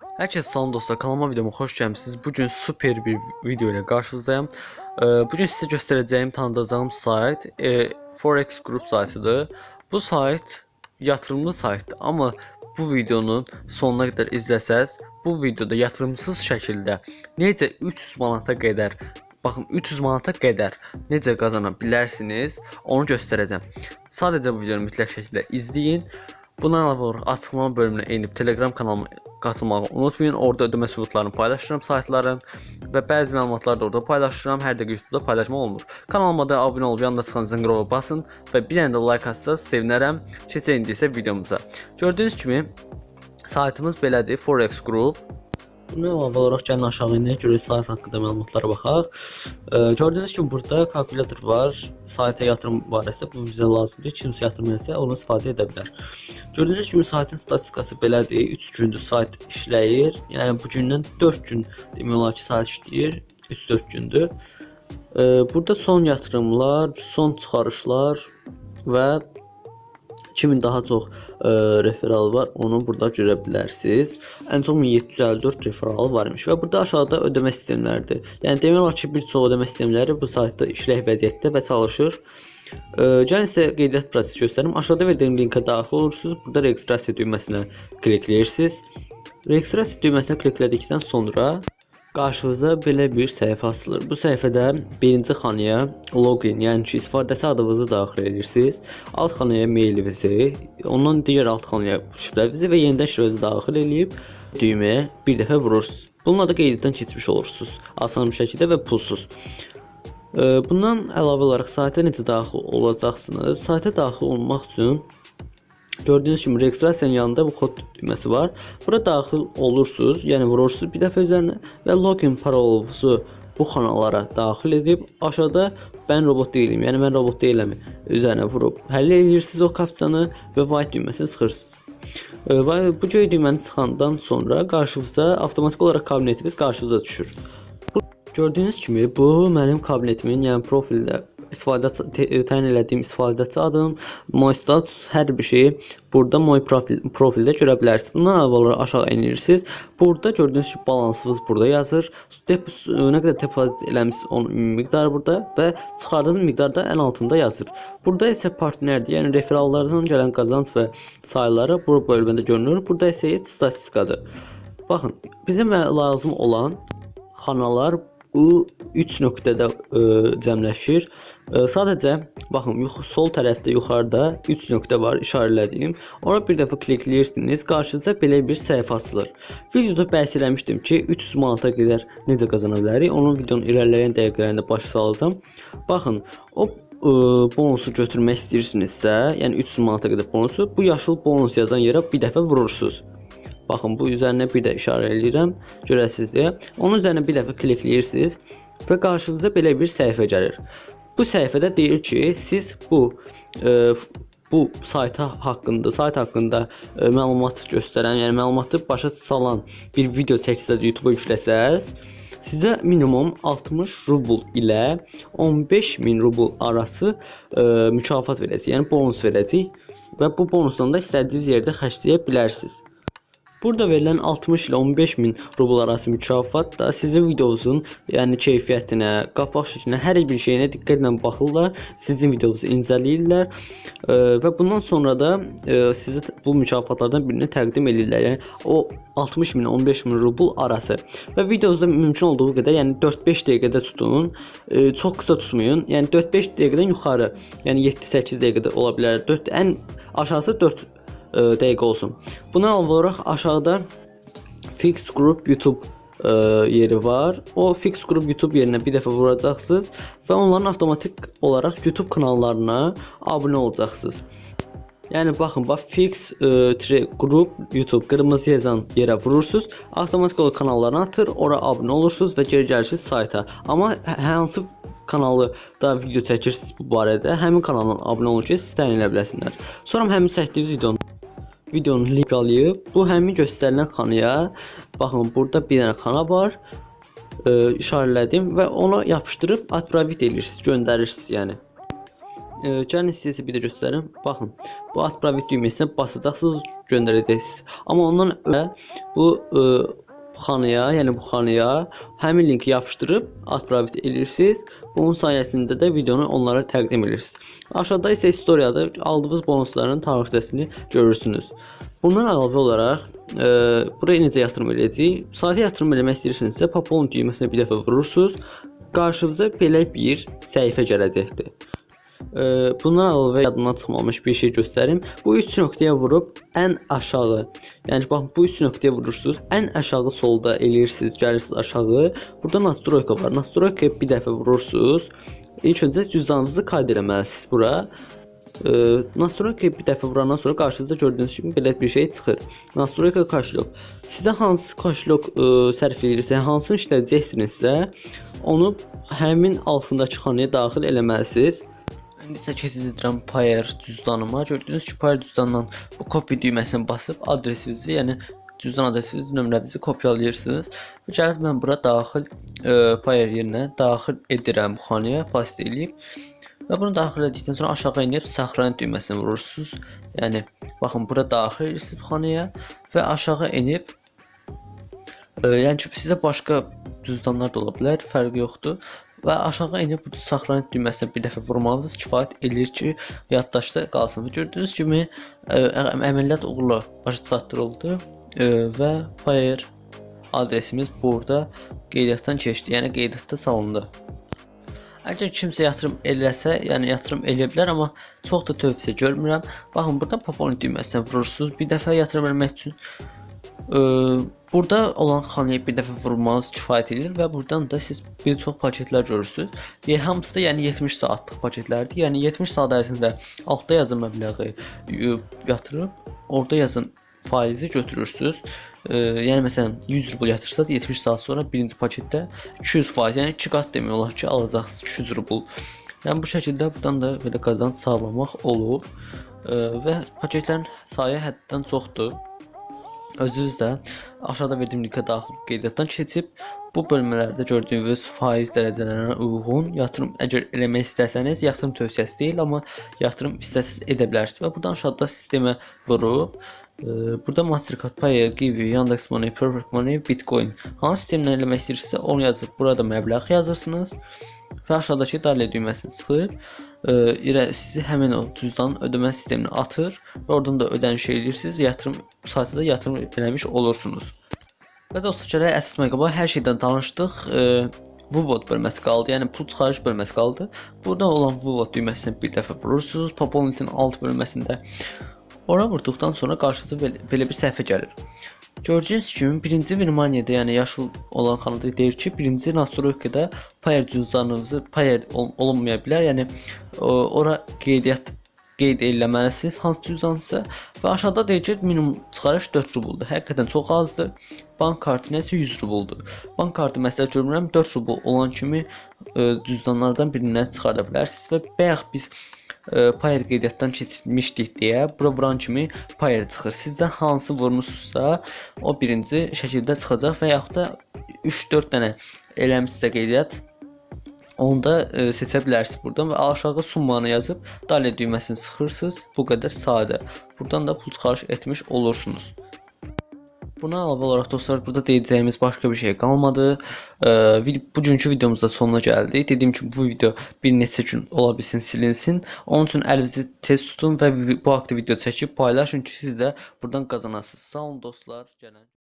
Herkese salam dostlar, kanalıma videoma xoş gəlmisiniz. Bugün super bir video ilə qarşınızdayım. Ee, Bugün sizə göstərəcəyim, tanıdacağım sayt e, Forex Group saytıdır. Bu sayt yatırımlı saytdır, amma bu videonun sonuna qədər izləsəz, bu videoda yatırımsız şəkildə necə 300 manata qədər Baxın 300 manata qədər necə qazana bilərsiniz, onu göstərəcəm. Sadəcə bu videonu mütləq şəkildə izləyin. Bundan əlavə açıqlama bölümünə enib Telegram kanalıma qatılmağı unutmayın. Orada ödəmə sübutlarını paylaşıram saytların və bəzi məlumatları da orada paylaşıram. Hər dəqiqə YouTube'da paylaşmaq olmur. Kanalıma da abunə olub yanında çıxan zınqrova basın və bir dənə də like atsanız sevinərəm. Keçək indi isə videomuza. Gördüyünüz kimi saytımız belədir. Forex Group. Bundan əlavə olaraq gəlin aşağı enək, görək sayt haqqında məlumatlara baxaq. E, gördüyünüz kimi burada kalkulyator var. Sayta yatırım barəsi bu bizə lazımdır. Kimsə yatırım etsə, onu istifadə edə bilər. Gördüyünüz kimi saytın statistikası belədir. 3 gündür sayt işləyir. Yəni bu gündən 4 gün demək olar ki, sayt işləyir. 3-4 gündür. E, burada son yatırımlar, son çıxarışlar və kimin daha çox e, referal var, onu burada görə bilərsiniz. Ən çox 1754 referal var imiş və burada aşağıda ödəmə sistemləridir. Yəni demək olar ki, bir çox ödəmə sistemləri bu saytda işlək vəziyyətdə və çalışır. E, gəlin sizə qeydiyyat prosesi göstərim. Aşağıda verdiyim linkə daxil olursunuz. Burada registrasiya düyməsinə klikləyirsiniz. Registrasiya düyməsinə kliklədikdən sonra Qarşınıza belə bir səhifə açılır. Bu səhifədə birinci xanaya login, yəni ki, istifadəçi adınızı daxil edirsiniz. Alt xanaya mailinizi, ondan digər alt xanaya şifrənizi və yenidən şifrənizi daxil edib düyməyə bir dəfə vurursunuz. Bununla da qeydiyyatdan keçmiş olursunuz. Asan bir şəkildə və pulsuz. Bundan əlavə olaraq sayta necə daxil olacaqsınız? Sayta daxil olmaq üçün Gördüyünüz kimi registrasiyanın yanında bu kod düyməsi var. Bura daxil olursunuz, yəni vurursunuz bir dəfə üzərinə və login parolunuzu bu xanalara daxil edib aşağıda mən robot deyiləm, yəni mən robot deyiləm üzərinə vurub həll edirsiniz o kapçanı və white düyməsini sıxırsınız. Və bu göy düyməni çıxandan sonra qarşınıza avtomatik olaraq kabinetiniz qarşınıza düşür. Bu, gördüyünüz kimi bu mənim kabinetimin, yəni profildə istifadəçi te- təyin elədiyim istifadəçi adım, my status, hər bir şeyi burada my profil profildə görə bilərsiniz. Bundan olaraq aşağı enirsiniz. Burada gördüyünüz kimi balansınız burada yazır. Dep nə qədər depozit eləmisiniz onun miqdarı burada və çıxardığınız miqdar da ən altında yazır. Burada isə partnerdir, yəni referallardan gələn qazanc və sayıları bu bölmədə görünür. Burada isə statistikadır. Baxın, bizə lazım olan xanalar bu 3 nöqtədə ə, cəmləşir. Ə, sadəcə baxın, yux sol tərəfdə yuxarıda 3 nöqtə var işarələdiyim. Ora bir dəfə klikləyirsiniz, qarşınıza belə bir səhifə açılır. Videoda bəhs eləmişdim ki, 300 manata qədər necə qazana bilərik. Onun videonun irəliləyən dəqiqələrində baş salacağam. Baxın, o ə, bonusu götürmək istəyirsinizsə, yəni 300 manata qədər bonusu, bu yaşıl bonus yazan yerə bir dəfə vurursunuz. Baxın, bu üzərinə bir də işarə eləyirəm, görəsiniz deyə. Onun üzərinə bir dəfə klikləyirsiniz və qarşınıza belə bir səhifə gəlir. Bu səhifədə deyir ki, siz bu e, bu sayta haqqında, sayt haqqında e, məlumat göstərən, yəni məlumatı başa salan bir video çəksəz YouTube-a yükləsəz, sizə minimum 60 rubl ilə 15000 rubl arası e, mükafat verəcək, yəni bonus verəcək və bu bonusdan da istədiyiniz yerdə xərcləyə bilərsiniz. Burada verilən 60 ilə 15 min rubl arası mükafat da sizin videonuzun, yəni keyfiyyətinə, qapaq şəklinə, hər bir şeyinə diqqətlə baxırlar, sizin videonuzu incələyirlər e, və bundan sonra da e, sizə bu mükafatlardan birini təqdim edirlər. Yəni o 60 min 15 min rubl arası və videonuzda mümkün olduğu qədər, yəni 4-5 dəqiqədə tutun, e, çox qısa tutmayın. Yəni 4-5 dəqiqədən yuxarı, yəni 7-8 dəqiqədə ola bilər. 4 ən aşağısı 4 ə, dəqiqə olsun. Buna əlavə olaraq aşağıda Fix Group YouTube ə, yeri var. O Fix Group YouTube yerinə bir dəfə vuracaqsınız və onların avtomatik olaraq YouTube kanallarına abunə olacaqsınız. Yəni baxın, bax Fix ə, tre- Group YouTube qırmızı yazan yerə vurursunuz, avtomatik olaraq kanallarına atır, ora abunə olursunuz və geri gəlirsiniz sayta. Amma h- hansı kanalı da video çəkirsiniz bu barədə, həmin kanaldan abunə olun ki, siz təyin edə biləsiniz. Sonra həmin çəkdiyiniz videonu videonun link alayıb bu həmin göstərilən xanaya baxın burada bir dənə xana var e, işarələdim və ona yapışdırıb atpravit edirsiniz, göndərirsiniz yəni. e, gəlin sizə bir də göstərim. Baxın, bu Atpravit düyməsinə basacaqsınız, göndərəcəksiniz. Amma ondan öncə bu e, xanaya, yəni bu xanaya həmin linki yapışdırıb Atpravit edirsiniz. Bunun sayəsində də videonu onlara təqdim edirsiniz. Aşağıda isə istoriyada aldığınız bonusların tarixçəsini görürsünüz. Bundan əlavə olaraq e, buraya necə yatırım edəcəyik? Sayta yatırım eləmək istəyirsinizsə, Popon düyməsinə bir dəfə vurursunuz. Qarşınıza belə bir səhifə gələcəkdir. Bundan əlavə yadımdan çıxmamış bir şey göstərim. Bu 3 nöqtəyə vurub ən aşağı, yəni baxın bu 3 nöqtəyə vurursunuz. Ən aşağı solda eləyirsiniz, gəlirsiniz aşağı. Burada nastroyka var. Nastroykaya bir dəfə vurursunuz. İlk öncə cüzdanınızı kayd etməlisiniz bura. E, Nastroyka bir dəfə vurandan sonra qarşınızda gördüyünüz kimi belə bir şey çıxır. Nastroyka kaşlok. Sizə hansı kaşlok e, sərf edirsə, hansını işlədəcəksinizsə, onu həmin altındakı xanaya daxil eləməlisiniz. İndi keçid edirəm Payer cüzdanıma. Gördüyünüz kimi Payer cüzdandan bu copy düyməsini basıb adresinizi, yəni cüzdan adresinizi, nömrənizi kopyalayırsınız. Və gəlib mən bura daxil e, Payer yerinə daxil edirəm bu xanaya, paste eləyib. Və bunu daxil etdikdən sonra aşağı enib saxlayan düyməsini vurursunuz. Yəni baxın bura daxil edirsiniz xanaya və aşağı enib e, yəni ki, sizə başqa cüzdanlar da ola bilər, fərqi yoxdur. Və aşağı enib bu saxlayan düyməsinə bir dəfə vurmağınız kifayət eləyir ki, yaddaşda qalsın. Və gördüyünüz kimi ə, əməliyyat uğurla başa çatdırıldı ə, və Payer adresimiz burada qeydiyyatdan keçdi, yəni qeydiyyatda salındı. Əgər kimsə yatırım eləsə, yəni yatırım eləyə bilər, amma çox da tövsiyə görmürəm. Baxın, burada popon düyməsinə vurursunuz. Bir dəfə yatırım eləmək üçün burada olan xanaya bir dəfə vurmanız kifayət edir və buradan da siz bir çox paketlər görürsüz. Yəni hamısı da yəni 70 saatlıq paketlərdir. Yəni 70 saat ərzində altda yazın məbləği ə, yatırıb, orada yazın faizi götürürsüz. E, yəni məsələn 100 rubl yatırsanız 70 saat sonra birinci paketdə 200 faiz, yəni 2 qat demək olar ki, alacaqsınız 200 rubl. Yəni bu şəkildə burdan da belə qazanc sağlamaq olur. E, və paketlərin sayı həddən çoxdur. Özünüz də aşağıda verdiyim linkə daxil qeydiyyatdan keçib bu bölmələrdə gördüyünüz faiz dərəcələrinə uyğun yatırım. Əgər eləmək istəsəniz yatırım tövsiyəsi deyil, amma yatırım istəsəz edə bilərsiniz və buradan aşağıda sistemə vurub e, burada Mastercard, Payeer, Kiwi, Yandex Money, Perfect Money, Bitcoin. Hansı sistemlə eləmək istəyirsinizsə onu yazıb burada məbləğ yazırsınız və aşağıdakı daxil düyməsini sıxıb e, irə sizi həmin o cüzdanın ödəmə sisteminə atır və oradan da ödəniş edirsiniz və yatırım saytında yatırım eləmiş olursunuz. Və dostlar, əsas məqama hər şeydən danışdıq. E, Vuvot bölməsi qaldı, yəni pul çıxarış bölməsi qaldı. Burada olan Vuvot düyməsinə bir dəfə vurursunuz. Popolitin alt bölməsində ora vurduqdan sonra qarşınıza belə bir səhifə gəlir. Gördüyünüz kimi birinci Virmaniyada, yəni yaşıl olan xanada deyir ki, birinci Nastroykada Payer cüzdanınızı Payer ol olunmaya bilər. Yəni ora qeydiyyat qeyd eləməlisiniz hansı cüzdansa və aşağıda deyir ki, minimum çıxarış 4 rubuldur. Həqiqətən çox azdır. Bank kartı nəsə 100 rubuldur. Bank kartı məsləhət görmürəm 4 rubul olan kimi ə, cüzdanlardan birindən çıxarda bilərsiniz və bayaq biz ə, Payer qeydiyyatdan keçmişdik deyə bura vuran kimi Payer çıxır. Sizdə hansı vurmusunuzsa o birinci şəkildə çıxacaq və yaxud da 3-4 dənə eləmisinizsə qeydiyyat Onu da e, seçə bilərsiniz buradan və aşağı summanı yazıb dalə düyməsini sıxırsınız. Bu qədər sadə. Buradan da pul çıxarış etmiş olursunuz. Buna əlavə olaraq dostlar, burada deyəcəyimiz başqa bir şey qalmadı. E, bugünkü videomuzda sonuna gəldik. Dediyim kimi bu video bir neçə gün ola bilsin silinsin. Onun üçün əlinizi tez tutun və bu haqda video çəkib paylaşın ki, siz də buradan qazanasınız. Sağ olun dostlar. Gələn